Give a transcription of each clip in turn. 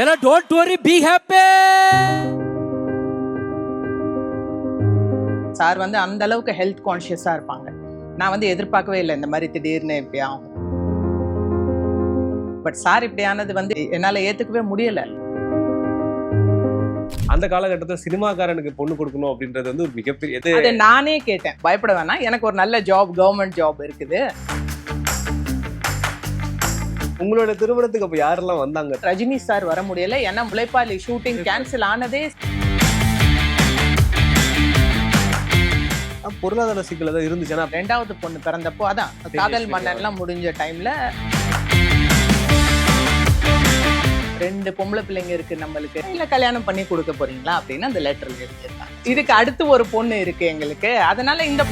ஏன்னா don't worry be happy sir வந்து அந்த அளவுக்கு ஹெல்த் கான்ஷியஸா இருப்பாங்க. நான் வந்து எதிர்பார்க்கவே இல்லை இந்த மாதிரி திடீர்னு இப்படி ஆகும். பட் சார் இப்படி ஆனது வந்து என்னால ஏத்துக்கவே முடியல. அந்த காலகட்டத்தில் சினிமாக்காரனுக்கு பொண்ணு கொடுக்கணும் அப்படின்றது வந்து ஒரு மிகப்பெரிய நானே கேட்டேன். பயப்பட வேணாம். எனக்கு ஒரு நல்ல ஜாப் கவர்மெண்ட் ஜாப் இருக்குது. உங்களோட திருமணத்துக்கு அப்ப யாரெல்லாம் வந்தாங்க? ரஜினி சார் வர முடியல. ஏன்னா முளைப்பாலி ஷூட்டிங் கேன்சல் ஆனதே பொருளாதார சிக்கல் ஏதாவது இருந்துச்சுன்னா ரெண்டாவது பொண்ணு பிறந்தப்போ அதான் காதல் மன்னன்லாம் முடிஞ்ச டைம்ல ரெண்டு பொம்பளை பிள்ளைங்க இருக்கு நம்மளுக்கு. இல்ல கல்யாணம் பண்ணி கொடுக்க போறீங்களா? அப்படின்னு அந்த லெட்டர்ல எழுதியிருக்காங்க. இதுக்கு அடுத்து ஒரு பொண்ணு இருக்கு எங்களுக்கு. அதனால இந்த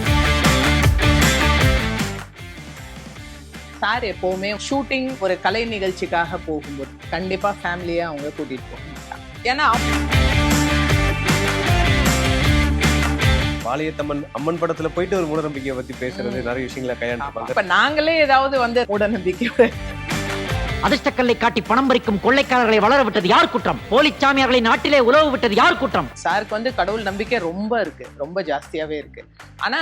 சார் எப்பவுமே ஷூட்டிங் ஒரு கலை நிகழ்ச்சிக்காக போகும்போது கண்டிப்பா ஃபேமிலியா அவங்க கூட்டிட்டு போக மாட்டாங்க. ஏன்னா வாலியத்தம்மன் அம்மன் படத்துல போயிட்டு ஒரு மூடநம்பிக்கையை பத்தி பேசுறது நிறைய விஷயங்களை கையாண்டிருப்பாங்க இப்ப நாங்களே ஏதாவது வந்து மூடநம்பிக்கையோட அதிர்ஷ்டக்கல்லை காட்டி பணம் பறிக்கும் கொள்ளைக்காரர்களை வளர விட்டது யார் குற்றம்? போலிச்சாமியார்களை நாட்டிலே உழவு விட்டது யார் குற்றம்? சாருக்கு வந்து கடவுள் நம்பிக்கை ரொம்ப இருக்கு. ரொம்ப ஜாஸ்தியாவே இருக்கு. ஆனா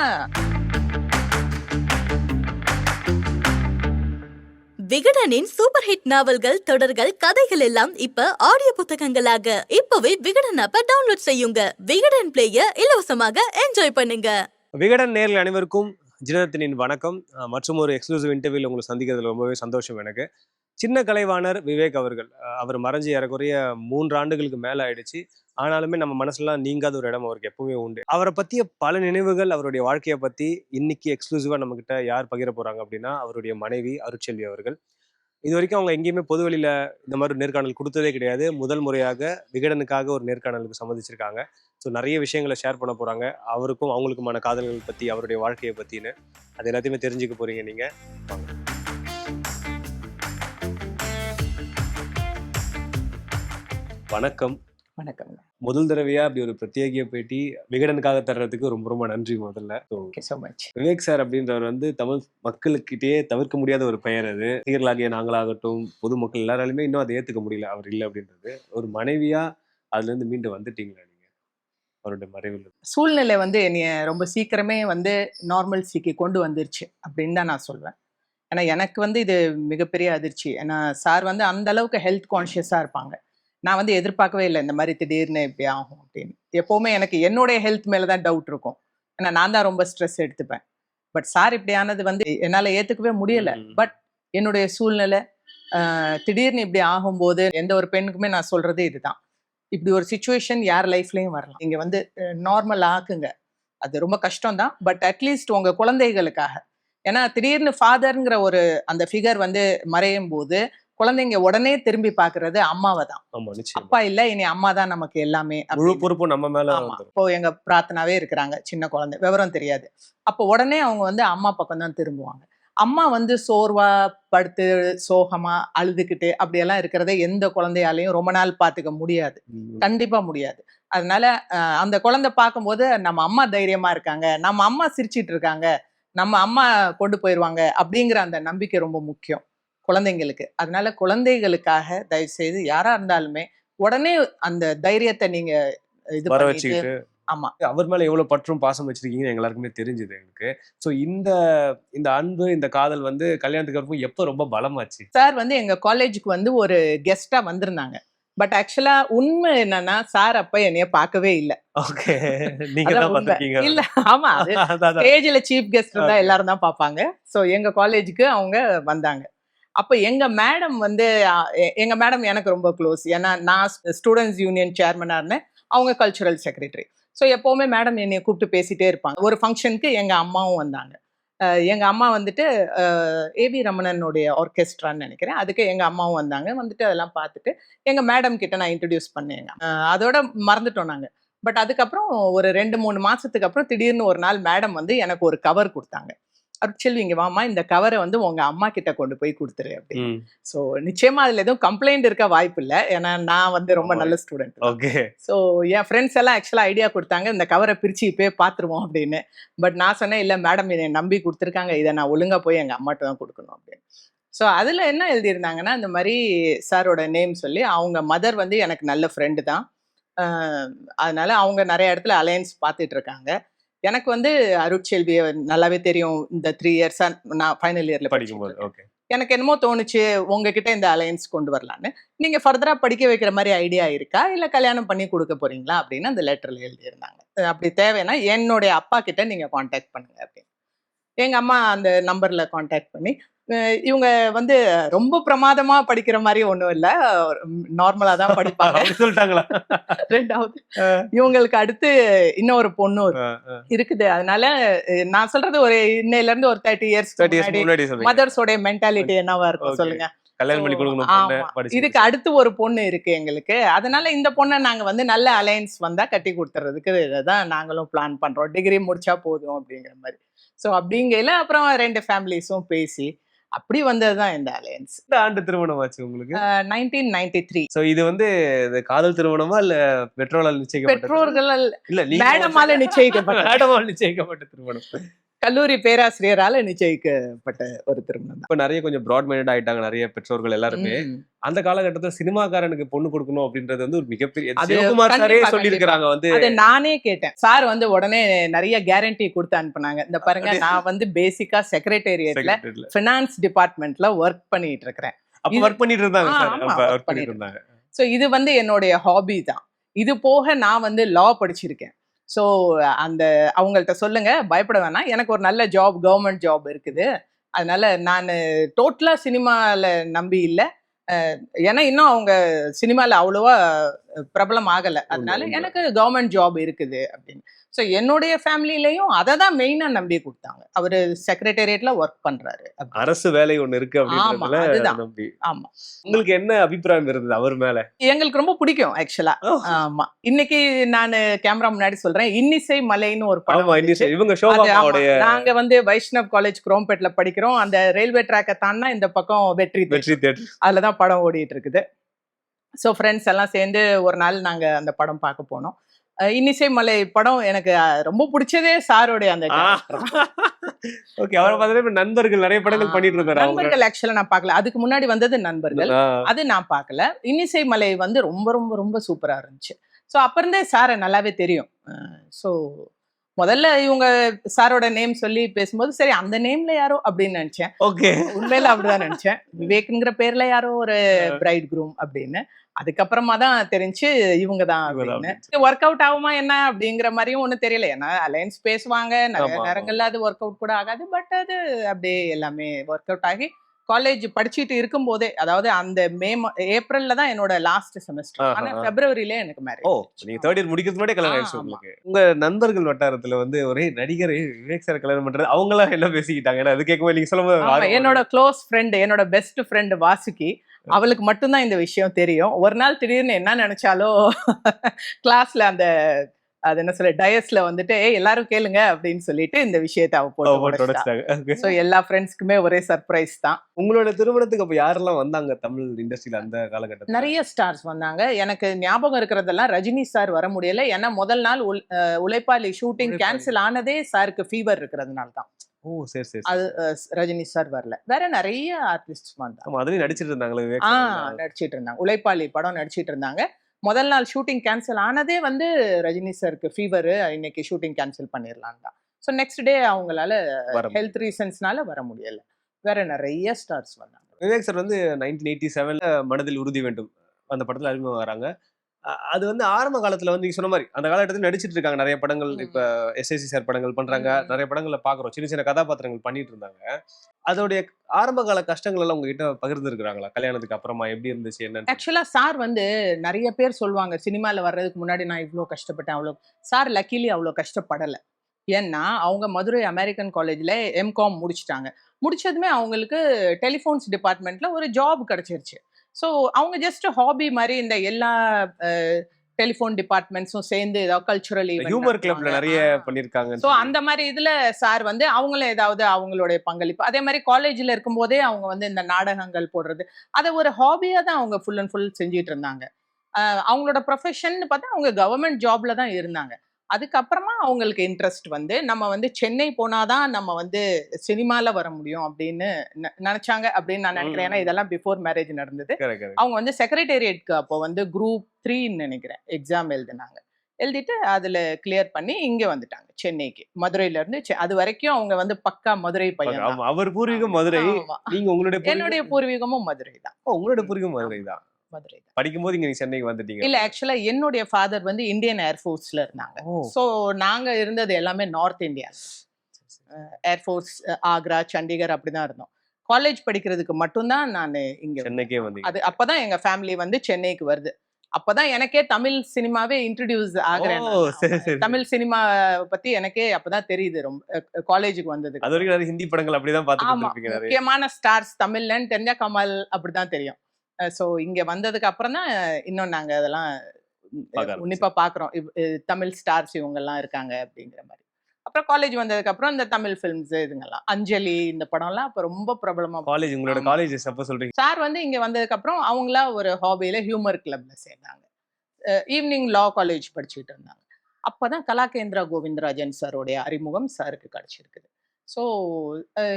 விகடனின் சூப்பர் ஹிட் நாவல்கள் தொடர்கள் கதைகள் எல்லாம் இப்ப ஆடியோ புத்தகங்களாக. இப்பவே விகடன் ஆப்ப டவுன்லோட் செய்யுங்க. விகடன் பிளேய இலவசமாக என்ஜாய் பண்ணுங்க. விகடன் நேரில் அனைவருக்கும் ஜினத்தினின் வணக்கம். மற்றும் ஒரு எக்ஸ்க்ளூசிவ் இன்டர்வியூல உங்களை சந்திக்கிறதுல ரொம்பவே சந்தோஷம் எனக்கு. சின்ன கலைவாணர் விவேக் அவர்கள். அவர் மறைஞ்சு ஏறக்குறைய மூன்று ஆண்டுகளுக்கு மேலே ஆயிடுச்சு. ஆனாலுமே நம்ம மனசுலாம் நீங்காத ஒரு இடம் அவருக்கு எப்பவுமே உண்டு. அவரை பற்றிய பல நினைவுகள் அவருடைய வாழ்க்கையை பற்றி இன்னைக்கு எக்ஸ்க்ளூசிவாக நம்ம கிட்ட யார் பகிர போகிறாங்க அப்படின்னா அவருடைய மனைவி அருட்செல்வி அவர்கள். இது வரைக்கும் அவங்க எங்கேயுமே பொதுவெளியில் இந்த மாதிரி நேர்காணல் கொடுத்ததே கிடையாது. முதல் முறையாக விகடனுக்காக ஒரு நேர்காணலுக்கு சம்மதிச்சிருக்காங்க. ஸோ நிறைய விஷயங்களை ஷேர் பண்ண போறாங்க. அவருக்கும் அவங்களுக்குமான காதல்கள் பற்றி அவருடைய வாழ்க்கையை பத்தின்னு. அது எல்லாத்தையுமே தெரிஞ்சுக்க போறீங்க நீங்கள் வணக்கம். வணக்கம் முதல் தடவையா அப்படி ஒரு பிரத்யேகிய பேட்டி விகடனுக்காக தர்றதுக்கு ரொம்ப ரொம்ப நன்றி முதல்ல. ஸோ மச் விவேக் சார் அப்படின்றவர் வந்து தமிழ் மக்களுக்கிட்டே தவிர்க்க முடியாத ஒரு பெயர் அது. ரசிகர்களாகிய நாங்களாகட்டும் பொதுமக்கள் எல்லாராலுமே இன்னும் அதை ஏத்துக்க முடியல அவர் இல்லை அப்படின்றது. ஒரு மனைவியா அதுல இருந்து மீண்டு வந்துட்டீங்களா நீங்க? அவருடைய மறைவில். சூழ்நிலை வந்து என்னைய ரொம்ப சீக்கிரமே வந்து நார்மல் சிக்கு கொண்டு வந்துருச்சு அப்படின்னு தான் நான் சொல்வேன். ஏன்னா எனக்கு வந்து இது மிகப்பெரிய அதிர்ச்சி. ஏன்னா சார் வந்து அந்த அளவுக்கு ஹெல்த் கான்ஷியஸாக இருப்பாங்க. நான் வந்து எதிர்பார்க்கவே இல்லை இந்த மாதிரி திடீர்னு இப்படி ஆகும் அப்படின்னு. எப்போவுமே எனக்கு என்னுடைய ஹெல்த் மேலே தான் டவுட் இருக்கும். ஏன்னா நான் தான் ரொம்ப ஸ்ட்ரெஸ் எடுத்துப்பேன். பட் சார் இப்படி ஆனது வந்து என்னால் ஏற்றுக்கவே முடியல. பட் என்னுடைய சூழ்நிலை திடீர்னு இப்படி ஆகும்போது எந்த ஒரு பெண்ணுக்குமே நான் சொல்றது இதுதான். இப்படி ஒரு சுச்சுவேஷன் யார் லைஃப்லயும் வரலாம். நீங்க வந்து நார்மல் ஆக்குங்க. அது ரொம்ப கஷ்டம் தான் பட் அட்லீஸ்ட் உங்க குழந்தைகளுக்காக. ஏன்னா திடீர்னு ஃபாதர்ங்கிற ஒரு அந்த ஃபிகர் வந்து மறையும் போது குழந்தைங்க உடனே திரும்பி பார்க்கிறது அம்மாவை தான் அப்பா இல்ல இனி அம்மா தான் நமக்கு எல்லாமே. பொறுப்பும் நம்ம மேல இப்போ எங்க பிரார்த்தனாவே இருக்கிறாங்க சின்ன குழந்தை விவரம் தெரியாது. அப்போ உடனே அவங்க வந்து அம்மா பக்கம் தான் திரும்புவாங்க. அம்மா வந்து சோர்வா படுத்து சோகமா அழுதுகிட்டு அப்படியெல்லாம் இருக்கிறத எந்த குழந்தையாலையும் ரொம்ப நாள் பார்த்துக்க முடியாது. கண்டிப்பா முடியாது. அதனால அந்த குழந்தை பார்க்கும்போது நம்ம அம்மா தைரியமா இருக்காங்க நம்ம அம்மா சிரிச்சிட்டு இருக்காங்க நம்ம அம்மா கொண்டு போயிருவாங்க அப்படிங்கிற அந்த நம்பிக்கை ரொம்ப முக்கியம். குழந்தைங்களுக்கு. அதனால குழந்தைகளுக்காக தயவு செய்து யாரா இருந்தாலுமே உடனே அந்த தைரியத்தை நீங்க இது பண்ணிட்டு ஆமா. அவர் மேல எவ்வளவு பற்றும் பாசம் வச்சிருக்கீங்கன்னு எல்லாருக்குமே தெரிஞ்சுது எனக்கு. சோ இந்த இந்த அன்பு இந்த காதல் வந்து கல்யாணத்துக்கு அப்புறம் எப்ப ரொம்ப பலமாச்சு? சார் வந்து எங்க காலேஜுக்கு வந்து ஒரு கெஸ்டா வந்திருந்தாங்க. பட் ஆக்சுவலா உண்மை என்னன்னா சார் அப்ப என்னைய பார்க்கவே இல்ல. ஓகே. நீங்க தான் இல்ல ஆமா. ஸ்டேஜ்ல சீஃப் கெஸ்ட் இருந்தா. எல்லாரும் தான் பார்ப்பாங்க. ஸோ எங்க காலேஜுக்கு அவங்க வந்தாங்க. அப்போ எங்கள் மேடம் வந்து எங்கள் மேடம் எனக்கு ரொம்ப க்ளோஸ் ஏன்னா நான் ஸ்டூடெண்ட்ஸ் யூனியன் சேர்மனாக இருந்தேன். அவங்க கல்ச்சுரல் செக்ரட்டரி ஸோ எப்போவுமே மேடம் என்னை கூப்பிட்டு பேசிகிட்டே இருப்பாங்க. ஒரு ஃபங்க்ஷனுக்கு எங்கள் அம்மாவும் வந்தாங்க. எங்கள் அம்மா வந்துட்டு ஏபி ரமணனுடைய ஆர்கெஸ்ட்ரான்னு நினைக்கிறேன். அதுக்கு எங்கள் அம்மாவும் வந்தாங்க. வந்துட்டு அதெல்லாம் பார்த்துட்டு எங்கள் மேடம் கிட்ட நான் இன்ட்ரடியூஸ் பண்ணேங்க அதோட மறந்துட்டோம் நாங்கள் பட் அதுக்கப்புறம் ஒரு ரெண்டு மூணு மாதத்துக்கு அப்புறம் திடீர்னு ஒரு நாள் மேடம் வந்து எனக்கு ஒரு கவர் கொடுத்தாங்க. அருட்செல்வி இங்க வாமா இந்த கவரை வந்து உங்க அம்மா கிட்ட கொண்டு போய் கொடுத்துரு அப்படின்னு. ஸோ நிச்சயமா அதுல எதுவும் கம்ப்ளைண்ட் இருக்க வாய்ப்பு இல்லை. ஏன்னா நான் வந்து ரொம்ப. நல்ல ஸ்டூடெண்ட் ஓகே ஸோ என் ஃப்ரெண்ட்ஸ் எல்லாம் ஆக்சுவலா ஐடியா கொடுத்தாங்க இந்த கவரை பிரிச்சு இப்பயே பார்த்துருவோம் அப்படின்னு. பட் நான் சொன்னேன் இல்லை மேடம் இதை நம்பி கொடுத்துருக்காங்க. இதை நான் ஒழுங்கா போய் எங்க அம்மாட்ட தான் கொடுக்கணும். அப்படின்னு. ஸோ அதில் என்ன எழுதியிருந்தாங்கன்னா இந்த மாதிரி சாரோட நேம் சொல்லி அவங்க மதர் வந்து எனக்கு நல்ல ஃப்ரெண்டு தான். அதனால அவங்க நிறைய இடத்துல அலையன்ஸ் பார்த்துட்டு இருக்காங்க. எனக்கு வந்து அருட்செல்வியை நல்லாவே தெரியும். இந்த த்ரீ இயர்ஸாக நான் ஃபைனல் இயரில் படிக்கும்போது ஓகே எனக்கு என்னமோ தோணுச்சு உங்ககிட்ட இந்த அலையன்ஸ் கொண்டு வரலான்னு நீங்கள் ஃபர்தராக படிக்க வைக்கிற மாதிரி ஐடியா இருக்கா? இல்லை கல்யாணம் பண்ணி கொடுக்க போறீங்களா? அப்படின்னு அந்த லெட்டரில் எழுதியிருந்தாங்க. அப்படி தேவைன்னா என்னுடைய அப்பா கிட்ட நீங்கள் காண்டாக்ட் பண்ணுங்க அப்படின்னு. எங்கள் அம்மா அந்த நம்பரில் காண்டாக்ட் பண்ணி இவங்க வந்து ரொம்ப பிரமாதமா படிக்கிற மாதிரி ஒன்றும் இல்லை. நார்மலாக தான் படிப்பாங்க. சொல்லிட்டாங்களா? ரெண்டாவது இவங்களுக்கு அடுத்து இன்னொரு பொண்ணு இருக்குது. அதனால நான் சொல்றது ஒரு இன்னையில இருந்து ஒரு தேர்ட்டி இயர்ஸ் மதர்ஸோட மென்டாலிட்டி என்னவா இருக்கும். சொல்லுங்க. இதுக்கு அடுத்து ஒரு பொண்ணு இருக்கு எங்களுக்கு. அதனால இந்த பொண்ணை நாங்க வந்து நல்ல அலையன்ஸ் வந்தா கட்டி கொடுத்துறதுக்கு தான் நாங்களும் பிளான் பண்றோம். டிகிரி முடிச்சா போதும் அப்படிங்கிற மாதிரி. ஸோ அப்படிங்கையில அப்புறம் ரெண்டு ஃபேமிலிஸும் பேசி அப்படி வந்ததுதான் இந்த அலையன்ஸ் எந்த ஆண்டு திருமணம் ஆச்சு உங்களுக்கு? நைன்டீன் நைன்டி த்ரீ சோ இது வந்து இது காதல் திருமணமா இல்ல பெட்ரோலால் நிச்சயிக்கப்பட்ட பெற்றோர்கள் இல்ல மேடமால நிச்சயிக்கப்பட்ட மேடமால் நிச்சயிக்கப்பட்ட திருமணம். கல்லூரி பேராசிரியரால நிச்சயிக்கப்பட்ட ஒரு திருமணம் இப்ப நிறைய கொஞ்சம் ப்ராட் மைண்டட் ஆயிட்டாங்க நிறைய பெற்றோர்கள் எல்லாருமே. அந்த காலகட்டத்துல சினிமாக்காரனுக்கு பொண்ணு கொடுக்கணும் அப்படின்றது வந்து ஒரு மிகப்பெரிய சிவகுமார் சாரே சொல்லியிருக்கிறாங்க வந்து. அது நானே கேட்டேன். சார் வந்து உடனே நிறைய கேரண்டி கொடுத்து அனுப்புனாங்க. இந்த பாருங்க நான் வந்து பேசிக்கா செக்ரட்டேரியட்ல. ஃபினான்ஸ் டிபார்ட்மெண்ட்ல ஒர்க் பண்ணிட்டு இருக்கிறேன். அப்ப ஒர்க் பண்ணிட்டு இருந்தாங்க ஒர்க் பண்ணிட்டு பண்ணிட்டு இருந்தாங்க. ஸோ இது வந்து என்னுடைய ஹாபி தான். இது போக நான் வந்து லா படிச்சிருக்கேன். ஸோ அந்த அவங்கள்ட்ட சொல்லுங்க. பயப்பட வேணாம். எனக்கு ஒரு நல்ல ஜாப் கவர்மெண்ட் ஜாப் இருக்குது. அதனால நான் டோட்டலாக சினிமாவில் நம்பி இல்லை. ஏன்னா இன்னும் அவங்க சினிமாவில் அவ்வளோவா பிரபலம் ஆகலை. அதனால. எனக்கு கவர்மெண்ட் ஜாப் இருக்குது அப்படின்னு. ஸோ என்னுடைய ஃபேமிலிலையும் அதை தான் மெயினாக நம்பி கொடுத்தாங்க. அவர் செக்ரட்டேரியட்ல ஒர்க் பண்ணுறாரு அரசு வேலை ஒண்ணு இருக்கு. நம்பி. ஆமா. உங்களுக்கு என்ன அபிப்பிராயம் இருந்தது அவர் மேல? எங்களுக்கு ரொம்ப பிடிக்கும் ஆக்சுவலா. ஆமா. இன்னைக்கு நான் கேமரா முன்னாடி சொல்றேன் இன்னிசை மலைன்னு ஒரு படம் இவங்க நாங்க வந்து வைஷ்ணவ் காலேஜ் குரோம்பேட்ல படிக்கிறோம். அந்த ரயில்வே ட்ராக்கை தாண்டா இந்த பக்கம் வெற்றி. வெற்றி தேட்டர். அதுலதான் படம் ஓடிட்டு இருக்குது. ஸோ ஃப்ரெண்ட்ஸ் எல்லாம் சேர்ந்து ஒரு நாள் நாங்க அந்த படம் பார்க்க போனோம். இன்னிசை மலை படம் எனக்கு ரொம்ப பிடிச்சதே சாரோடைய அந்த. ஓகே அவரை இப்ப நண்பர்கள் நிறைய படங்கள் பண்ணிட்டு அவங்க. நண்பர்கள் ஆக்சுவலா நான் பார்க்கல. அதுக்கு முன்னாடி வந்தது நண்பர்கள். அது நான் பார்க்கல. இன்னிசை மலை வந்து ரொம்ப ரொம்ப ரொம்ப சூப்பரா இருந்துச்சு. ஸோ அப்ப இருந்தே சாரை நல்லாவே தெரியும். ஸோ முதல்ல இவங்க சாரோட நேம் சொல்லி பேசும்போது சரி அந்த நேம்ல யாரோ அப்படின்னு நினைச்சேன். ஓகே. உண்மையில அப்படிதான் நினைச்சேன். விவேக்ங்கிற பேர்ல யாரோ ஒரு பிரைட் குரூம் அப்படின்னு. அதுக்கப்புறமா தான் தெரிஞ்சு இவங்க தான் அப்படின்னு. ஒர்க் அவுட் ஆகுமா என்ன அப்படிங்கிற மாதிரியும் ஒன்றும் தெரியல. ஏன்னா அலையன்ஸ் பேசுவாங்க. நிறைய. நேரங்கள்ல அது ஒர்க் அவுட் கூட ஆகாது. பட் அது அப்படியே எல்லாமே ஒர்க் அவுட் ஆகி காலேஜ் படிச்சுட்டு இருக்கும்போதே அதாவது அந்த மே ஏப்ரல்ல தான் என்னோட லாஸ்ட் செமஸ்டர் ஆனா. பிப்ரவரியில எனக்கு ஓ மேரேஜ் நீங்க தேர்ட் இயர் முடிக்கிறது முன்னாடி கல்யாணம் ஆயிடுச்சு. உங்களுக்கு. உங்க நண்பர்கள் வட்டாரத்துல வந்து ஒரே நடிகர் விவேக் சார் கல்யாணம் பண்றது அவங்க எல்லாம் என்ன பேசிக்கிட்டாங்க? ஏன்னா அது கேட்கும்போது நீங்க சொல்லும்போது என்னோட க்ளோஸ் ஃப்ரெண்ட் என்னோட பெஸ்ட் ஃப்ரெண்ட் வாசுகி அவளுக்கு மட்டும்தான் இந்த விஷயம் தெரியும். ஒரு நாள் திடீர்னு என்ன நினைச்சாலோ கிளாஸ்ல அந்த அது என்ன சொல்ல டயஸ்ல வந்துட்டு ஏய் எல்லாரும் கேளுங்க அப்படின்னு சொல்லிட்டு இந்த விஷயத்தை அவ போட்டு. ஸோ எல்லா ஃப்ரெண்ட்ஸ்க்குமே ஒரே சர்ப்ரைஸ் தான். உங்களோட திருமணத்துக்கு அப்ப யாரெல்லாம் வந்தாங்க தமிழ் இண்டஸ்ட்ரியில அந்த காலகட்டத்துல? நிறைய ஸ்டார்ஸ் வந்தாங்க. எனக்கு ஞாபகம் இருக்கிறதெல்லாம் ரஜினி சார் வர முடியல. ஏன்னா முதல் நாள் உழைப்பாளி ஷூட்டிங். கேன்சல் ஆனதே சாருக்கு ஃபீவர் இருக்கிறதுனால தான். ஓ சரி சரி அது ரஜினி சார் வரல. வேற நிறைய ஆர்டிஸ்ட் வந்தாங்க. அதுலயும் நடிச்சிட்டு இருந்தாங்களே ஆ. நடிச்சிட்டு இருந்தாங்க. உழைப்பாளி படம் நடிச்சிட்டு இருந்தாங்க. முதல் நாள் ஷூட்டிங் கேன்சல் ஆனதே வந்து ரஜினி சாருக்கு ஃபீவர் இன்னைக்கு ஷூட்டிங் கேன்சல் பண்ணிடலாம் தான். ஸோ நெக்ஸ்ட் டே அவங்களால. ஹெல்த் ரீசன்ஸ்னால வர முடியல. வேற நிறைய ஸ்டார்ஸ் வந்தாங்க. விவேக் சார் வந்து நைன்டீன் எயிட்டி செவன்ல மனதில் உறுதி வேண்டும். அந்த படத்துல அறிமுகம் வராங்க. அது வந்து ஆரம்ப காலத்துல வந்து நீங்க சொன்ன மாதிரி அந்த காலகட்டத்தில் நடிச்சிட்டு இருக்காங்க. நிறைய படங்கள். இப்ப எஸ்எஸ்சி சார் படங்கள் பண்றாங்க. நிறைய படங்கள்ல பாக்குறோம். சின்ன சின்ன கதாபாத்திரங்கள் பண்ணிட்டு இருந்தாங்க. அதோடைய ஆரம்ப கால கஷ்டங்கள் எல்லாம் உங்ககிட்ட பகிர்ந்து இருக்கிறாங்களா கல்யாணத்துக்கு அப்புறமா எப்படி இருந்துச்சு என்னன்னு? ஆக்சுவலா சார் வந்து நிறைய பேர் சொல்லுவாங்க சினிமால வர்றதுக்கு முன்னாடி நான் இவ்வளோ கஷ்டப்பட்டேன் அவ்வளோ சார் லக்கிலி அவ்வளோ கஷ்டப்படலை. ஏன்னா அவங்க மதுரை அமெரிக்கன் காலேஜில் எம்காம் முடிச்சிட்டாங்க. முடிச்சதுமே அவங்களுக்கு டெலிஃபோன்ஸ் டிபார்ட்மெண்ட்ல ஒரு ஜாப் கிடைச்சிருச்சு. ஸோ அவங்க ஜஸ்ட் ஹாபி மாதிரி இந்த எல்லா டெலிஃபோன் டிபார்ட்மெண்ட்ஸும் சேர்ந்து ஏதாவது கல்ச்சுரல் ஹியூமர் கிளப்ல நிறைய பண்ணிருக்காங்க ஸோ அந்த மாதிரி இதுல சார் வந்து அவங்களும் ஏதாவது அவங்களுடைய பங்களிப்பு. அதே மாதிரி காலேஜ்ல இருக்கும்போதே அவங்க வந்து இந்த நாடகங்கள் போடுறது. அதை ஒரு ஹாபியா தான் அவங்க ஃபுல் அண்ட் ஃபுல் செஞ்சிட்டு இருந்தாங்க. அவங்களோட ப்ரொஃபஷன் பார்த்தா அவங்க கவர்மெண்ட் ஜாப்ல தான் இருந்தாங்க. அதுக்கப்புறமா அவங்களுக்கு இன்ட்ரெஸ்ட் வந்து நம்ம வந்து சென்னை போனாதான் நம்ம வந்து சினிமால வர முடியும் அப்படின்னு நினைச்சாங்க அப்படின்னு நான் நினைக்கிறேன். ஏன்னா இதெல்லாம் பிஃபோர் மேரேஜ் நடந்தது. அவங்க வந்து செக்ரட்டேரியட்க்கு அப்போ வந்து குரூப் த்ரீன்னு நினைக்கிறேன். எக்ஸாம் எழுதினாங்க. எழுதிட்டு அதுல கிளியர் பண்ணி இங்க வந்துட்டாங்க சென்னைக்கு. மதுரையில இருந்து அது வரைக்கும் அவங்க வந்து பக்கா மதுரை பையன் அவர் பூர்வீகம் மதுரை. நீங்க உங்களுடைய? என்னுடைய பூர்வீகமும் மதுரை தான் உங்களுடைய பூர்வீகம் மதுரை தான் மதுரை படிக்கும்போது இங்க சென்னைக்கு வந்துட்டீங்க. இல்ல ஆக்சுவலா என்னுடைய ஃபாதர் வந்து இந்தியன் ஏர்ஃபோர்ஸ்ல இருந்தாங்க. ஸோ நாங்க இருந்தது எல்லாமே north India air force Agra Chandigarh அப்படிதான் இருந்தோம். காலேஜ் படிக்கிறதுக்கு மட்டும்தான் நான் இங்க சென்னைக்கே வந்தீங்க. அது அப்பதான் எங்க ஃபேமிலி வந்து சென்னைக்கு வருது. அப்பதான் எனக்கே தமிழ் சினிமாவே இன்ட்ரடியூஸ் ஆகுறேன் தமிழ் சினிமா பத்தி எனக்கே அப்பதான் தெரியுது ரொம்ப காலேஜுக்கு வந்ததுக்கு. அது வரைக்கும் ஹிந்தி படங்கள் அப்படிதான் பார்த்து முக்கியமான ஸ்டார்ஸ் தமிழ்லன்னு தெரிஞ்சா கமல் அப்படிதான் தெரியும். ஸோ இங்க வந்ததுக்கு அப்புறம் தான் இன்னும் நாங்க அதெல்லாம் உன்னிப்பா பாக்குறோம். தமிழ் ஸ்டார்ஸ் இவங்க எல்லாம் இருக்காங்க அப்படிங்கிற மாதிரி அப்புறம் காலேஜ் வந்ததுக்கு அப்புறம் இந்த தமிழ் ஃபிலிம்ஸ் இதுங்கெல்லாம் அஞ்சலி இந்த படம்லாம் அப்ப ரொம்ப பிரபலமா காலேஜ் உங்களோட. காலேஜ் எப்ப சொல்றீங்க. சார் வந்து இங்க வந்ததுக்கு அப்புறம் அவங்களா ஒரு ஹாபியில ஹியூமர் கிளப்ல சேர்ந்தாங்க. ஈவினிங் லா காலேஜ் படிச்சுட்டு இருந்தாங்க. அப்பதான் கலாகேந்திரா கோவிந்தராஜன் சாரோடைய அறிமுகம் சாருக்கு கிடைச்சிருக்குது. ஸோ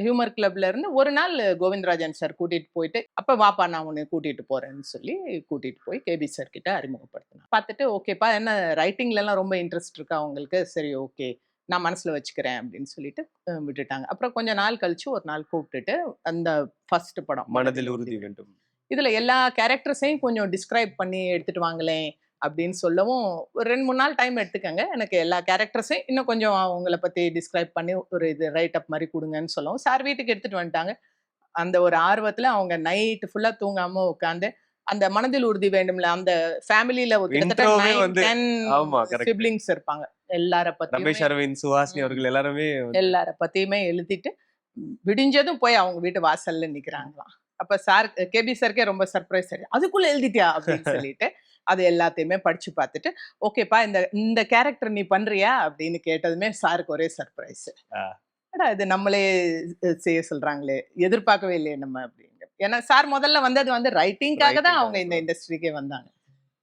ஹியூமர் கிளப்ல இருந்து ஒரு நாள் கோவிந்தராஜன் சார் கூட்டிட்டு போயிட்டு அப்ப வாப்பா நான் உன்னை கூட்டிட்டு போறேன்னு சொல்லி கூட்டிட்டு போய் கேபி சார் கிட்ட அறிமுகப்படுத்தினேன். பார்த்துட்டு ஓகேப்பா என்ன ரைட்டிங்ல எல்லாம் ரொம்ப இன்ட்ரெஸ்ட் இருக்கா அவங்களுக்கு சரி ஓகே நான் மனசுல வச்சுக்கிறேன் அப்படின்னு சொல்லிட்டு விட்டுட்டாங்க. அப்புறம் கொஞ்ச நாள் கழிச்சு ஒரு நாள் கூப்பிட்டுட்டு அந்த ஃபர்ஸ்ட் படம் மனதில் உறுதி வேண்டும். இதுல எல்லா கேரக்டர்ஸையும் கொஞ்சம் டிஸ்கிரைப் பண்ணி எடுத்துட்டு வாங்களேன். அப்படின்னு சொல்லவும் ஒரு ரெண்டு மூணு நாள் டைம் எடுத்துக்கங்க. எனக்கு எல்லா கேரக்டர்ஸையும் இன்னும் கொஞ்சம் அவங்கள பத்தி டிஸ்கிரைப் பண்ணி ஒரு இது ரைட் அப் மாதிரி கொடுங்கன்னு சொல்லவும் சார் வீட்டுக்கு எடுத்துட்டு வந்துட்டாங்க. அந்த ஒரு ஆர்வத்துல அவங்க நைட் ஃபுல்லா தூங்காம உட்காந்து அந்த மனதில் உறுதி வேண்டும்ல அந்த ஃபேமிலியில ஒரு கிட்டத்தட்ட. சிப்ளிங்ஸ் இருப்பாங்க. எல்லார ரமேஷ் பத்தி அரவிந்த் சுஹாசினி. அவர்கள் எல்லாருமே எல்லார பத்தியுமே எழுதிட்டு விடிஞ்சதும் போய் அவங்க வீட்டு வாசல்ல நிக்கிறாங்களாம். அப்ப சார் கேபி சாருக்கே ரொம்ப சர்ப்ரைஸ் சரி அதுக்குள்ள எழுதிட்டியா? அப்படின்னு சொல்லிட்டு அது எல்லாத்தையுமே படிச்சு பார்த்துட்டு ஓகேப்பா இந்த இந்த கேரக்டர் நீ பண்றியா? அப்படின்னு கேட்டதுமே சாருக்கு ஒரே சர்ப்ரைஸ். இது? நம்மளே செய்ய சொல்றாங்களே எதிர்பார்க்கவே இல்லையே நம்ம அப்படிங்க ஏன்னா சார் முதல்ல வந்தது வந்து ரைட்டிங்காக தான் அவங்க இந்த. இண்டஸ்ட்ரிக்கே வந்தாங்க.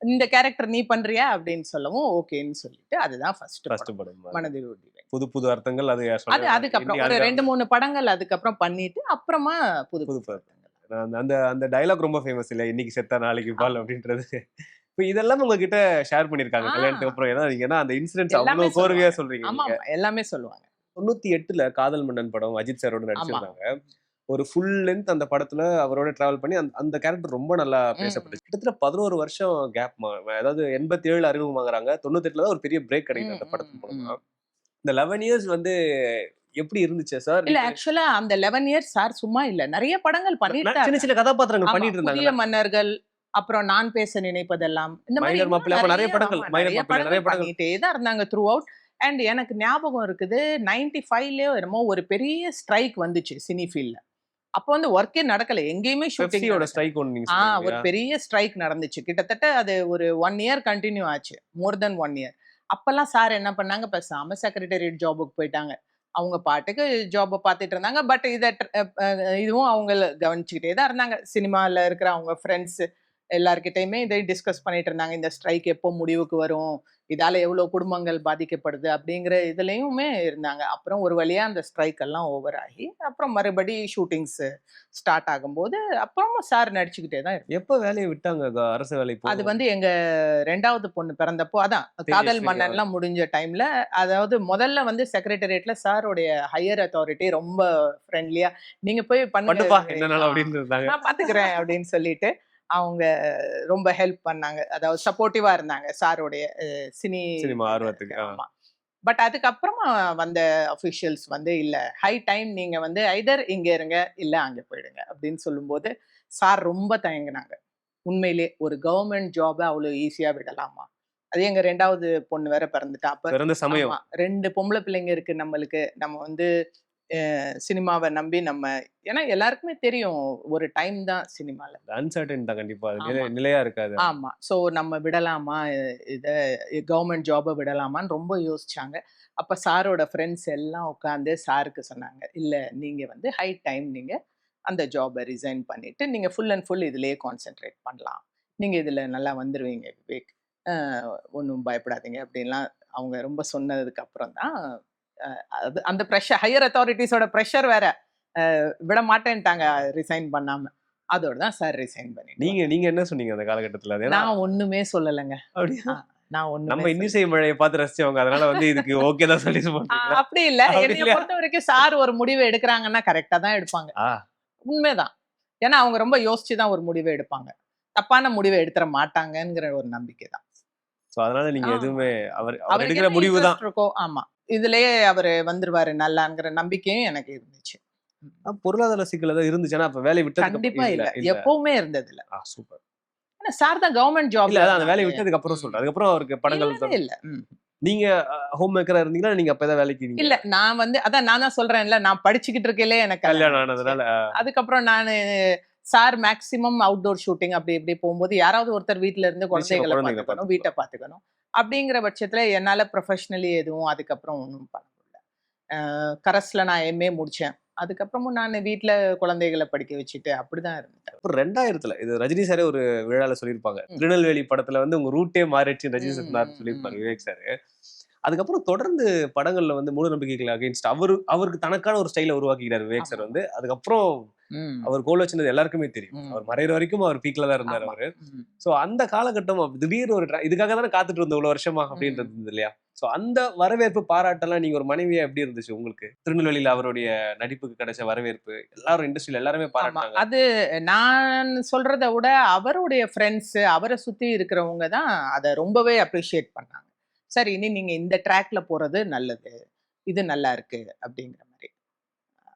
இந்த கேரக்டர் நீ பண்றியா? அப்படின்னு சொல்லவும் ஓகேன்னு சொல்லிட்டு அதுதான் ஃபர்ஸ்ட் ஃபர்ஸ்ட் படம் மனதில். புது புது அர்த்தங்கள் அது அது அதுக்கப்புறம் ஒரு ரெண்டு மூணு படங்கள் அதுக்கப்புறம் பண்ணிட்டு அப்புறமா புது புது படங்கள். அந்த அந்த அந்த டைலாக் ரொம்ப ஃபேமஸ் இல்ல இன்னைக்கு செத்தா நாளைக்கு பால் அப்படின்றது. இப்போ இதெல்லாம் உங்ககிட்ட ஷேர் பண்ணிருக்காங்க. கல்யாணத்துக்கு அப்புறம் ஏன்னா நீங்க அந்த இன்சிடென்ட்ஸ் எல்லாமே அவ்வளவு கோர்வையா. சொல்றீங்க எல்லாமே சொல்லுவாங்க. தொண்ணூத்தி எட்டுல காதல் மன்னன் படம் அஜித் சாரோட நடிச்சிருந்தாங்க. ஒரு ஃபுல் லென்த் அந்த படத்துல அவரோட டிராவல் பண்ணி அந்த அந்த கேரக்டர் ரொம்ப நல்லா பேசப்பட்டுச்சு. கிட்டத்தட்ட பதினோரு வருஷம் கேப் அதாவது எண்பத்தி ஏழு அறிமுகமாகறாங்க தொண்ணூத்தெட்டுல தான் ஒரு பெரிய பிரேக் கிடைக்குது அந்த படத்து மூலமா. இந்த லெவன் இயர்ஸ் வந்து எப்படி இருந்துச்சு சார்? இல்ல ஆக்சுவலா அந்த லெவன் இயர்ஸ் சார் சும்மா இல்ல. நிறைய படங்கள் பண்ணிட்டு சின்ன சின்ன கதாபாத்திரங்கள் பண்ணிட்டு இருந்தாங்க மன்னர்கள் அப்புறம் நான் பேச நினைப்பதெல்லாம். இந்த மாதிரி நிறைய படங்கள், படங்கள். பண்ணிட்டே தான் இருந்தாங்க த்ரூ அவுட் அண்ட் எனக்கு ஞாபகம் இருக்குது நைன்டி ஃபைவ்லயோ என்னமோ ஒரு பெரிய ஸ்ட்ரைக் வந்துச்சு சினி ஃபீல்ட்ல அப்போ வந்து ஒர்க்கே நடக்கல எங்கேயுமே ஷூட்டிங் பெப்சியோட ஸ்ட்ரைக் ஆ ஒரு? பெரிய ஸ்ட்ரைக் நடந்துச்சு. கிட்டத்தட்ட அது ஒரு ஒன் இயர் கண்டினியூ ஆச்சு. மோர் தென் ஒன் இயர் அப்பெல்லாம் சார் என்ன பண்ணாங்க பேசாம செக்ரட்டரியேட் ஜாபுக்கு போயிட்டாங்க. அவங்க பாட்டுக்கு ஜாபை பார்த்துட்டு இருந்தாங்க. பட் இதை இதுவும் அவங்க கவனிச்சுக்கிட்டே தான் இருந்தாங்க. சினிமாவில் இருக்கிற அவங்க ஃப்ரெண்ட்ஸ் எல்லார்கிட்டயுமே இதை டிஸ்கஸ் பண்ணிட்டு இருந்தாங்க இந்த ஸ்ட்ரைக் எப்போ முடிவுக்கு வரும்? இதால எவ்வளவு குடும்பங்கள் பாதிக்கப்படுது? அப்படிங்கிற இதுலயுமே இருந்தாங்க. அப்புறம் ஒரு வழியா அந்த ஸ்ட்ரைக் எல்லாம் ஓவர் ஆகி அப்புறம் மறுபடி ஷூட்டிங்ஸ் ஸ்டார்ட் ஆகும்போது அப்புறமும் சார் நடிச்சுக்கிட்டே தான். எப்ப வேலையை விட்டாங்க? அரசு வேலை அது வந்து எங்க ரெண்டாவது பொண்ணு பிறந்தப்போ அதான். காதல். மன்னன்லாம் முடிஞ்ச டைம்ல அதாவது முதல்ல வந்து செக்ரட்டரியேட்ல சாரோடைய ஹையர் அத்தாரிட்டி ரொம்ப ஃப்ரெண்ட்லியா நீங்க போய் பண்ணுப்பா நான் பாத்துக்கிறேன் அப்படின்னு சொல்லிட்டு அவங்க ரொம்ப ஹெல்ப் பண்ணாங்க. அதாவது சப்போர்ட்டிவா இருந்தாங்க சாரோடைய சினி சினிமா ஆர்வத்துக்கு. ஆமா. பட் அதுக்கப்புறமா வந்த அஃபிஷியல்ஸ் வந்து இல்ல ஹை டைம் நீங்க வந்து ஐதர் இங்க இருங்க இல்ல அங்க போயிடுங்க. அப்படின்னு சொல்லும்போது சார் ரொம்ப தயங்குனாங்க. உண்மையிலே ஒரு கவர்மெண்ட் ஜாபை அவ்வளவு ஈஸியா விடலாமா? அது எங்க ரெண்டாவது பொண்ணு வேற பிறந்துட்டா. அப்ப பிறந்த சமயம். ரெண்டு பொம்பளை பிள்ளைங்க இருக்கு நம்மளுக்கு. நம்ம வந்து சினிமாவை நம்பி நம்ம ஏன்னா எல்லாருக்குமே தெரியும் ஒரு டைம் தான் சினிமால. அன்சர்டன் தான் கண்டிப்பா. நிலையா இருக்காது. ஆமா. சோ நம்ம விடலாமா? இத கவர்மெண்ட் ஜாபை விடலாமான்னு ரொம்ப யோசிச்சாங்க. அப்ப சாரோட ஃப்ரெண்ட்ஸ் எல்லாம் உட்காந்து சாருக்கு சொன்னாங்க இல்ல நீங்க வந்து ஹை டைம் நீங்க அந்த ஜாபை ரிசைன் பண்ணிட்டு நீங்க ஃபுல் அண்ட் ஃபுல் இதுலயே கான்சென்ட்ரேட் பண்ணலாம். நீங்க இதுல நல்லா வந்துருவீங்க விவேக். ஒன்றும் பயப்படாதீங்க அப்படின்லாம் அவங்க ரொம்ப சொன்னதுக்கு அப்புறம் தான் அந்த ப்ரெஷர் ஹையர் அத்தாரிட்டிஸோட ப்ரெஷர் வேற. விட மாட்டேன்ட்டாங்க ரிசைன் பண்ணாம. அதோட தான் சார் ரிசைன் பண்ணி நீங்க நீங்க என்ன சொன்னீங்க அந்த காலகட்டத்துல? நான் ஒண்ணுமே சொல்லலைங்க. அப்படியா? நான் ஒண்ணு நம்ம இன்னிசை மழையை பார்த்து ரசிச்சவங்க அதனால வந்து இதுக்கு ஓகே தான் சொல்லி அப்படி இல்ல. என்னைய? பொறுத்த வரைக்கும் சார் ஒரு முடிவு எடுக்கிறாங்கன்னா கரெக்டா தான் எடுப்பாங்க. உண்மைதான். ஏன்னா அவங்க ரொம்ப யோசிச்சு தான் ஒரு முடிவை எடுப்பாங்க. தப்பான முடிவை எடுத்துற மாட்டாங்கங்கிற ஒரு நம்பிக்கை தான். சோ அதனால நீங்க. எதுவுமே அவர் அவர் எடுக்கிற முடிவு தான். interest இருக்கோ ஆமா. இதுலயே அவரு வந்துருவாரு நல்லாங்கிற நம்பிக்கையும் எனக்கு இருந்துச்சு. பொருளாதார சிக்கல் ஏதாவது இருந்துச்சுன்னா அப்ப வேலையை விட்டதுக்கு கண்டிப்பா இல்ல எப்பவுமே இருந்தது இல்ல சூப்பர். ஏன்னா சார் தான் கவர்மெண்ட் ஜாப் இல்ல அதான் அந்த வேலையை விட்டதுக்கு அப்புறம் சொல்றேன். அதுக்கப்புறம் அவருக்கு படங்கள் இல்ல. நீங்க ஹோம் மேக்கரா இருந்தீங்களா? நீங்க அப்ப ஏதாவது வேலைக்கு இல்ல நான் வந்து அதான் நான் தான் சொல்றேன்ல நான் படிச்சுக்கிட்டு இருக்கேலே எனக்கு கல்யாணம் ஆனதுனால அதுக்கப்புறம் நான் சார் மேக்சிமம் அவுட்டோர் ஷூட்டிங் அப்படி இப்படி போகும்போது யாராவது ஒருத்தர் வீட்ல இருந்து குழந்தைகளை பார்த்துக்கணும் வீட்டை பார்த்துக்கணும் அப்படிங்கிற பட்சத்துல என்னால ப்ரொஃபஷனலி எதுவும் அதுக்கப்புறம் ஒன்றும் பண்ண முடியல கரஸ்ல நான் எம்ஏ முடிச்சேன் அதுக்கப்புறமும் நான் வீட்ல குழந்தைகளை படிக்க வச்சுட்டு அப்படிதான் இருந்தேன் அப்புறம் ரெண்டாயிரத்துல இது ரஜினி சாரே ஒரு விழால சொல்லியிருப்பாங்க. திருநெல்வேலி படத்துல வந்து உங்க ரூட்டே மாறிடுச்சு ரஜினி ம், சொல்லியிருப்பாரு. விவேக் சார் அதுக்கப்புறம் தொடர்ந்து படங்கள்ல வந்து மூட நம்பிக்கைகள் அகைன்ஸ்ட் அவரு அவருக்கு தனக்கான ஒரு ஸ்டைல உருவாக்கிக்கிறார் விவேக் சார். வந்து அதுக்கப்புறம். அவர் கோல் வச்சிருந்தது எல்லாருக்குமே தெரியும். அவர் மறையிற வரைக்கும் அவர் பீக்ல தான் இருந்தார். அவரு. சோ அந்த காலகட்டம் திடீர்னு ஒரு இதுக்காக தானே காத்துட்டு இருந்த இவ்வளவு வருஷமா அப்படின்றது இல்லையா? சோ அந்த வரவேற்பு பாராட்டெல்லாம் நீங்க ஒரு மனைவியா எப்படி இருந்துச்சு உங்களுக்கு? திருநெல்வேலியில அவருடைய நடிப்புக்கு கிடைச்ச வரவேற்பு எல்லாரும் இண்டஸ்ட்ரியில எல்லாருமே ஆமா. பாராட்டினாங்க. அது நான் சொல்றத விட அவருடைய ஃப்ரெண்ட்ஸ் அவரை சுத்தி இருக்கிறவங்க தான் அதை ரொம்பவே அப்ரிஷியேட் பண்ணாங்க. சரி இனி நீங்க இந்த ட்ராக்ல போறது நல்லது இது நல்லா இருக்கு அப்படிங்கிற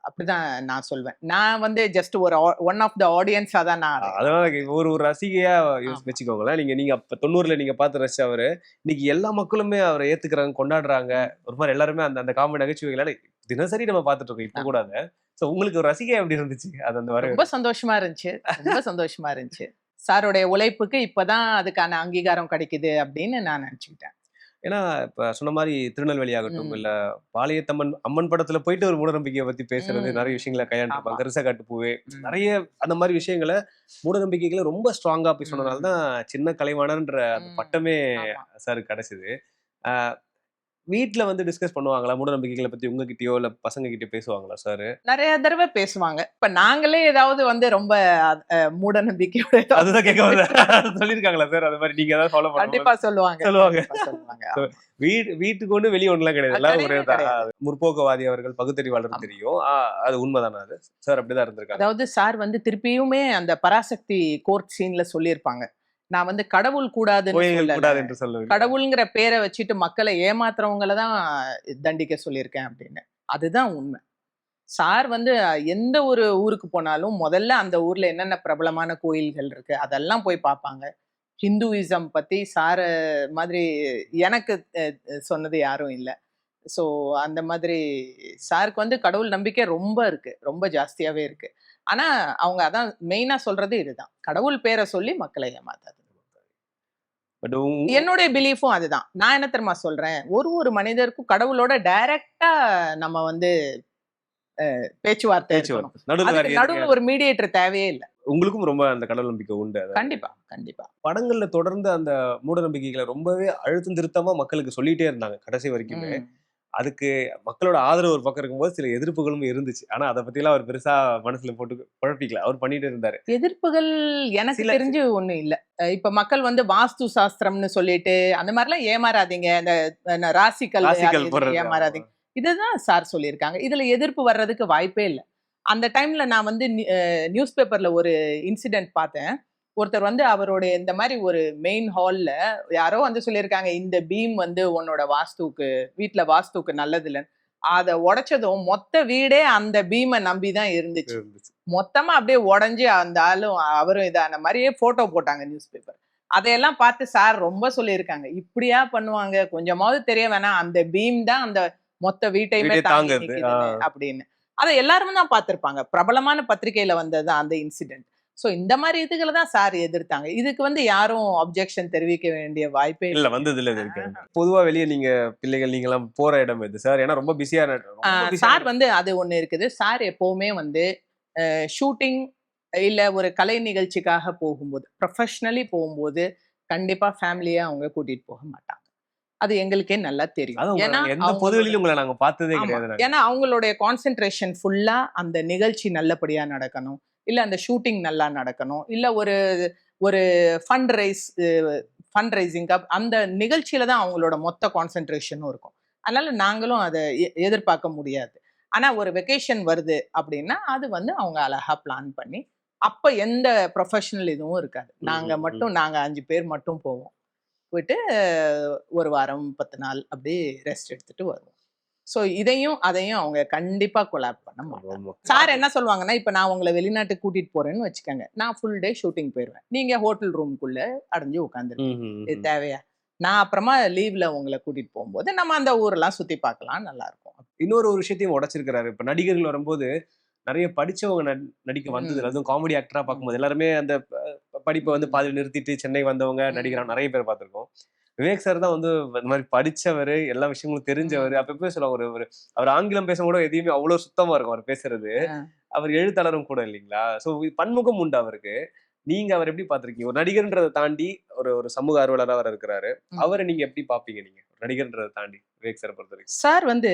அப்படிதான் நான் சொல்வேன். நான் வந்து ஜஸ்ட் ஒரு ஒன் ஆஃப் த ஆடியன்ஸா தான் நான் அதை- அதனால ஒரு ஒரு ரசிகையா. வச்சுக்கோங்களேன். நீங்க நீங்க அப்ப தொண்ணூறுல நீங்க பார்த்து ரசிச்ச அவரு இன்னைக்கு எல்லா மக்களுமே அவரை ஏத்துக்கிறாங்க கொண்டாடுறாங்க. ஒரு மாதிரி எல்லாருமே அந்த அந்த காமெடி நகைச்சுவைகளால தினசரி நம்ம பார்த்துட்டு இருக்கோம். இப்ப கூட அதை. சோ உங்களுக்கு ஒரு ரசிகை எப்படி இருந்துச்சு? அது அந்த வர ரொம்ப சந்தோஷமா இருந்துச்சு. ரொம்ப சந்தோஷமா இருந்துச்சு. சாருடைய உழைப்புக்கு இப்பதான் அதுக்கான அங்கீகாரம் கிடைக்குது அப்படின்னு நான் நினைச்சுக்கிட்டேன். ஏன்னா இப்ப சொன்ன மாதிரி திருநெல்வேலி ஆகட்டும். இல்ல பாளையத்தம்மன் அம்மன் படத்துல போயிட்டு ஒரு மூடநம்பிக்கையை பத்தி பேசுறது. நிறைய விஷயங்களை கையாண்டிருப்பாங்க ஆமா. கரிச காட்டு பூவே. நிறைய அந்த மாதிரி விஷயங்களை மூடநம்பிக்கைகளை ரொம்ப ஸ்ட்ராங்கா போய் சொன்னனால தான் சின்ன ம். பட்டமே. சார் கிடைச்சது வீட்ல வந்து டிஸ்கஸ் பண்ணுவாங்களா? மூடநம்பிக்கைகளை பத்தி உங்ககிட்டயோ இல்ல பசங்க கிட்ட பேசுவாங்களா சார்? நிறைய தடவை பேசுவாங்க. இப்ப நாங்களே ஏதாவது வந்து ரொம்ப அஹ், மூட நம்பிக்கையோட ஏதாவது அதுதான் கேட்க வந்தேன் சொல்லிருக்காங்களா சார்? அது மாதிரி நீங்க ஏதாவது ஃபாலோ கண்டிப்பா பண்ணுவாங்க சொல்லுவாங்க. சொல்லுவாங்க. சொல்லுவாங்க. வீடு வீட்டுக்கு ஒண்ணு வெளியே ஒண்ணுலாம் கிடையாது. எல்லாம் ஒரே முற்போக்குவாதி அவர்கள் பகுத்தறிவாளர். தெரியும். அது உண்மைதானா அது? சார் அப்படிதான் இருந்திருக்காங்க. அதாவது சார் வந்து திருப்பியுமே அந்த பராசக்தி கோர்ட் சீன்ல சொல்லியிருப்பாங்க. நான் வந்து கடவுள் கூடாதுன்னு சொல்லுவேன் கடவுள்ங்கிற பேரை வச்சுட்டு மக்களை ஏமாத்துறவங்கள தான் தண்டிக்க சொல்லியிருக்கேன் அப்படின்னு. அதுதான் உண்மை. சார் வந்து எந்த ஒரு ஊருக்கு போனாலும் முதல்ல அந்த ஊர்ல என்னென்ன பிரபலமான கோயில்கள் இருக்கு அதெல்லாம் போய் பார்ப்பாங்க. ஹிந்துயிசம் பத்தி சார் மாதிரி எனக்கு சொன்னது யாரும் இல்லை. ஸோ அந்த மாதிரி சாருக்கு வந்து கடவுள் நம்பிக்கை ரொம்ப இருக்கு ரொம்ப ஜாஸ்தியாவே இருக்கு. ஆனா அவங்க அதான் மெயினா சொல்றது இதுதான். கடவுள் பேரை சொல்லி மக்களை ஏமாத்தாது. பட் என்னுடைய பிலீஃபும் அதுதான். நான் என்ன தெரியுமா சொல்றேன்? ஒரு ஒரு மனிதருக்கும் கடவுளோட டைரக்டா நம்ம வந்து பேச்சுவார்த்தை. நடுவில்? ஒரு மீடியேட்டர் தேவையே இல்லை. உங்களுக்கும் ரொம்ப அந்த கடவுள் நம்பிக்கை உண்டு கண்டிப்பா கண்டிப்பா. படங்கள்ல தொடர்ந்து அந்த மூட நம்பிக்கைகளை ரொம்பவே அழுத்தம் திருத்தமா மக்களுக்கு சொல்லிட்டே இருந்தாங்க கடைசி வரைக்குமே. அதுக்கு மக்களோட ஆதரவு ஒரு பக்கம் இருக்கும்போது சில எதிர்ப்புகளும் இருந்துச்சு. ஆனா அதை பத்தி எல்லாம் அவர் பெருசா மனசுல போட்டு குழப்பிக்கல. அவர் பண்ணிட்டு இருந்தாரு. எதிர்ப்புகள் எனக்கு தெரிஞ்சு ஒண்ணும் இல்ல. இப்ப மக்கள் வந்து வாஸ்து சாஸ்திரம்னு சொல்லிட்டு அந்த மாதிரிலாம் ஏமாறாதீங்க. அஹ், ராசிக்கல் ஏமாறாதீங்க. இதுதான் சார் சொல்லியிருக்காங்க. இதுல எதிர்ப்பு வர்றதுக்கு வாய்ப்பே இல்லை. அந்த டைம்ல நான் வந்து நியூஸ் பேப்பர்ல ஒரு இன்சிடென்ட் பார்த்தேன். ஒருத்தர் வந்து அவருடைய இந்த மாதிரி ஒரு மெயின் ஹால்ல யாரோ வந்து சொல்லியிருக்காங்க இந்த பீம் வந்து உன்னோட வாஸ்துக்கு வீட்ல வாஸ்துக்கு நல்லது இல்லைன்னு அதை உடைச்சதும் மொத்த வீடே அந்த பீமை நம்பி தான் இருந்துச்சு. மொத்தமா அப்படியே உடஞ்சி அந்த ஆளும் அவரும் இதான மாதிரியே போட்டோ போட்டாங்க நியூஸ் பேப்பர் அதையெல்லாம் பார்த்து சார் ரொம்ப சொல்லியிருக்காங்க. இப்படியா பண்ணுவாங்க? கொஞ்சமாவது தெரிய வேணாம். அந்த பீம் தான் அந்த மொத்த வீட்டையுமே வீட்டை தாங்கி. அப்படின்னு. அதை எல்லாருமே தான் பார்த்திருப்பாங்க. பிரபலமான பத்திரிகையில வந்தது அந்த இன்சிடென்ட் சோ இந்த மாதிரி இதுகளை தான் சார் எதிர்த்தாங்க. இதுக்கு வந்து யாரும் அப்ஜெக்ஷன் தெரிவிக்க வேண்டிய வாய்ப்பே இல்ல வந்தது இல்ல இருக்கு பொதுவா வெளியே நீங்க பிள்ளைகள் நீங்க எல்லாம் போற இடம் எது சார். ஏன்னா ரொம்ப பிஸியா சார் வந்து அது ஒண்ணு இருக்குது. சார் எப்பவுமே வந்து ஷூட்டிங் இல்ல ஒரு கலை நிகழ்ச்சிக்காக போகும்போது ப்ரொஃபஷ்னலி போகும்போது கண்டிப்பா ஃபேமிலியா அவங்க கூட்டிட்டு போக மாட்டாங்க. அது எங்களுக்கே நல்லா தெரியும். ஏன்னா பொதுவெளியிலும் உங்களை நாங்க பார்த்ததே. கிடையாது. ஏன்னா அவங்களுடைய கான்சென்ட்ரேஷன் ஃபுல்லா அந்த நிகழ்ச்சி நல்லபடியா நடக்கணும். இல்ல அந்த ஷூட்டிங் நல்லா நடக்கணும். இல்ல ஒரு ஒரு ஃபண்ட் ரைஸ் ஃபண்ட் ரைசிங் அந்த நிகழ்ச்சியில தான் அவங்களோட மொத்த கான்சென்ட்ரேஷனும் இருக்கும். அதனால நாங்களும் அதை எ- எதிர்பார்க்க முடியாது. ஆனா ஒரு வெக்கேஷன் வருது அப்படின்னா அது வந்து அவங்க அழகா பிளான் பண்ணி அப்ப எந்த ப்ரொஃபஷனல் இதுவும் இருக்காது. நாங்க ம், ம். மட்டும் நாங்க அஞ்சு பேர் மட்டும் போவோம். போயிட்டு ஒரு வாரம் பத்து நாள் அப்படியே ரெஸ்ட் எடுத்துட்டு வருவோம். ஸோ இதையும் அதையும் அவங்க கண்டிப்பா கொலாப் பண்ண மாட்டாங்க. சார் என்ன சொல்லுவாங்கன்னா இப்போ நான் உங்களை வெளிநாட்டுக்கு கூட்டிட்டு போறேன்னு வச்சுக்கோங்க. நான் ஃபுல் டே ஷூட்டிங் போயிடுவேன் நீங்க ஹோட்டல் ரூம்குள்ள அடைஞ்சு உட்காந்துருக்கீங்க இது. தேவையா? நான் அப்புறமா லீவ்ல உங்களை கூட்டிட்டு போகும்போது நம்ம அந்த ஊரெல்லாம் சுத்தி பார்க்கலாம் நல்லா இருக்கும். இன்னொரு ஒரு விஷயத்தையும் உடைச்சிருக்கிறாரு. இப்ப நடிகர்கள் வரும்போது நிறைய படிச்சவங்க நடி- நடிக்க வந்தது. அதுவும் காமெடி ஆக்டரா பார்க்கும்போது எல்லாருமே அந்த படிப்பை வந்து பாதியில் நிறுத்திட்டு சென்னை வந்தவங்க. நடிகரா நிறைய பேர் பார்த்திருக்கோம். விவேக் சார் தான் வந்து இந்த மாதிரி படிச்சவர் எல்லா விஷயங்களும் தெரிஞ்சவர். அப்ப எப்பவே சொல்லுவாங்க ஒரு ஒரு அவர் ஆங்கிலம் பேச கூட எதையுமே அவ்வளவு சுத்தமா இருக்கும் அவர் பேசுறது. அவர் எழுத்தாளரும் கூட இல்லைங்களா? சோ பன்முகம் உண்டு அவருக்கு. நீங்க அவர் எப்படி பாத்திருக்கீங்க ஒரு நடிகர்ன்றதை தாண்டி ஒரு ஒரு சமூக ஆர்வலரா அவர் இருக்கிறாரு. அவரை நீங்க எப்படி பாப்பீங்க நீங்க? ஒரு நடிகர்ன்றதை தாண்டி விவேக் சார் பொறுத்த வரைக்கும். சார் வந்து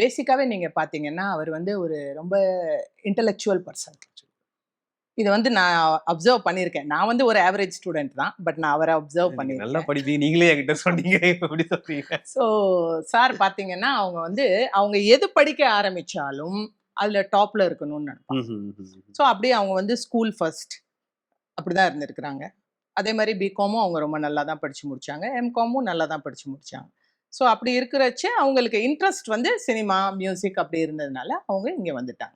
பேசிக்காவே நீங்க பாத்தீங்கன்னா அவர் வந்து ஒரு ரொம்ப இன்டலெக்சுவல் பர்சன் இது வந்து நான் அப்சர்வ் பண்ணியிருக்கேன். நான் வந்து ஒரு ஆவரேஜ் ஸ்டூடெண்ட் தான் பட் நான் அவரை அப்சர்வ் நீங்க நல்லா படிப்பீங்க. நீங்களே என்கிட்ட சொன்னீங்க. எப்படி சொல்றீங்க? ஸோ சார் பார்த்தீங்கன்னா அவங்க வந்து அவங்க எது படிக்க ஆரம்பிச்சாலும் அதுல டாப்ல இருக்கணும்னு நினைப்பாங்க. ஸோ அப்படியே அவங்க வந்து ஸ்கூல் ஃபர்ஸ்ட் அப்படிதான் இருந்திருக்கிறாங்க. அதே மாதிரி பிகாமும் அவங்க ரொம்ப நல்லா தான் படிச்சு முடிச்சாங்க. எம்காமும் நல்லா தான் படிச்சு முடிச்சாங்க. ஸோ அப்படி இருக்கிறச்ச அவங்களுக்கு இன்ட்ரெஸ்ட் வந்து சினிமா மியூசிக் அப்படி இருந்ததுனால அவங்க இங்க வந்துட்டாங்க.